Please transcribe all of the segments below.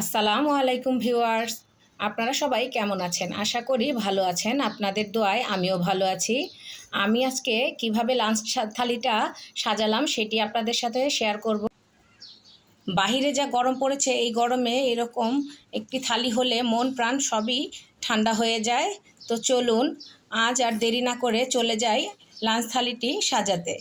আসসালামু আলাইকুম ভিউয়ার্স। আপনারা সবাই কেমন আছেন? আশা করি ভালো আছেন। আপনাদের দোয়ায় আমিও ভালো আছি। আমি আজকে কীভাবে লাঞ্চ থালিটা সাজালাম সেটি আপনাদের সাথে শেয়ার করব। বাহিরে যা গরম পড়েছে, এই গরমে এরকম একটি থালি হলে মন, প্রাণ সবই ঠান্ডা হয়ে যায়। তো চলুন, আজ আর দেরি না করে চলে যাই লাঞ্চ থালিটি সাজাতে।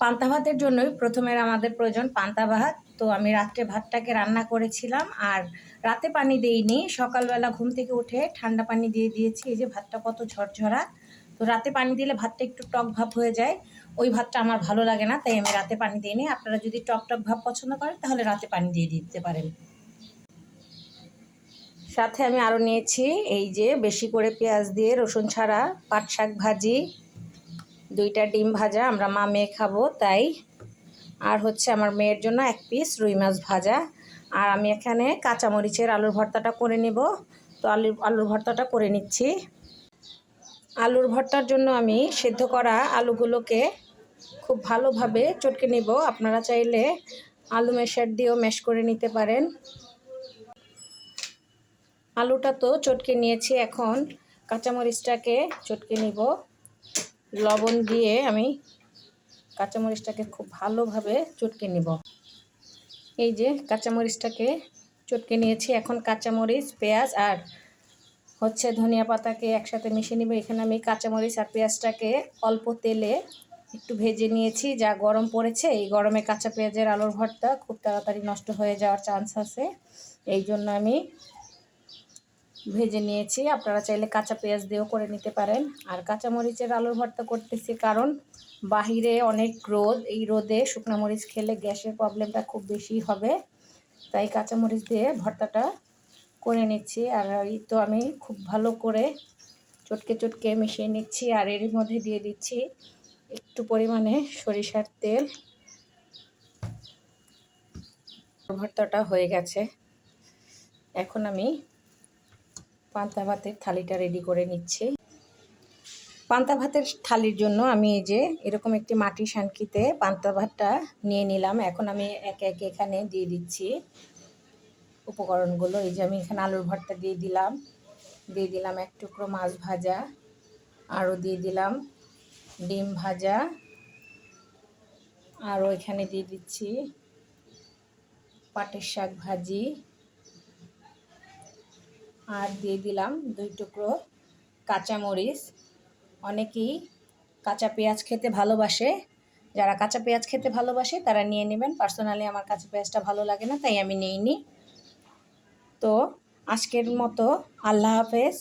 পান্তা ভাতের জন্যই প্রথমে আমাদের প্রয়োজন পান্তা ভাত। তো আমি রাত্রে ভাতটাকে রান্না করেছিলাম আর রাতে পানি দেইনি। সকালবেলা ঘুম থেকে উঠে ঠান্ডা পানি দিয়ে দিয়েছি। এই যে ভাতটা কত ঝরঝরা। তো রাতে পানি দিলে ভাতটা একটু টক ভাব হয়ে যায়। ওই ভাতটা আমার ভালো লাগে না, তাই আমি রাতে পানি দিইনি। আপনারা যদি টক টক ভাব পছন্দ করেন, তাহলে রাতে পানি দিয়ে দিতে পারেন। সাথে আমি আরও নিয়েছি এই যে বেশি করে পেঁয়াজ দিয়ে রসুন ছাড়া পাট শাক ভাজি দুইটা ডিম ভাজা, আমরা মা মেয়ে খাব, তাই। আর হচ্ছে আমার মেয়ের জন্য এক পিস রুই মাছ ভাজা। আর আমি এখানে কাঁচামরিচের আলুর ভর্তাটা করে নেব। তো আলু, আলুর ভর্তাটা করে নিচ্ছি। আলুর ভর্তার জন্য আমি সেদ্ধ করা আলুগুলোকে খুব ভালোভাবে চটকে নেব। আপনারা চাইলে আলু মেশার দিয়েও ম্যাশ করে নিতে পারেন। আলুটা তো চটকে নিয়েছি, এখন কাঁচামরিচটাকে চটকে নিব। লবণ দিয়ে আমি কাঁচামরিচটাকে খুব ভালোভাবে চটকে নিব। এই যে কাঁচামরিচটাকে চটকে নিয়েছি। এখন কাঁচামরিচ, পেঁয়াজ আর হচ্ছে ধনিয়া পাতাকে একসাথে মিশিয়ে নিব। এখানে আমি কাঁচামরিচ আর পেঁয়াজটাকে অল্প তেলে একটু ভেজে নিয়েছি। যা গরম পড়েছে, এই গরমে কাঁচা পেঁয়াজের আলুর ভর্তা খুব তাড়াতাড়ি নষ্ট হয়ে যাওয়ার চান্স আছে। এই জন্য আমি ভেজে নিয়েছি। আপনারা চাইলে কাঁচা পেঁয়াজ দিয়েও করে নিতে পারেন। আর কাঁচা মরিচের আলুর ভর্তা করতেছি কারণ বাহিরে অনেক রোদ। এই রোদে শুকনো মরিচ খেলে গ্যাসের প্রবলেমটা খুব বেশি হবে। তাই কাঁচা মরিচ দিয়ে ভর্তাটা করে নিচ্ছি। আর এই তো আমি খুব ভালো করে চটকে চটকে মিশিয়ে নিচ্ছি। আর এর মধ্যে দিয়ে দিচ্ছি একটু পরিমাণে সরিষার তেল। ভর্তাটা হয়ে গেছে। এখন আমি পান্তা ভাতের থালিটা রেডি করে নিচ্ছি। পান্তা ভাতের থালির জন্য আমি এই যে এরকম একটি মাটি শানকিতে পান্তা ভাতটা নিয়ে নিলাম। এখন আমি একে একে এখানে দিয়ে দিচ্ছি উপকরণগুলো। এই যে আমি এখানে আলুর ভর্তা দিয়ে দিলাম। দিয়ে দিলাম এক টুকরো মাছ ভাজা। আরও দিয়ে দিলাম ডিম ভাজা। আরও এখানে দিয়ে দিচ্ছি পাটের শাক ভাজি। আর দিয়ে দিলাম দুই টুকরো কাঁচামরিচ। অনেকেই কাঁচা পেঁয়াজ খেতে ভালোবাসে। যারা কাঁচা পেঁয়াজ খেতে ভালোবাসে, তারা নিয়ে নেবেন। পার্সোনালি আমার কাঁচা পেঁয়াজটা ভালো লাগে না, তাই আমি নিইনি। তো আজকের মতো আল্লাহ হাফেজ।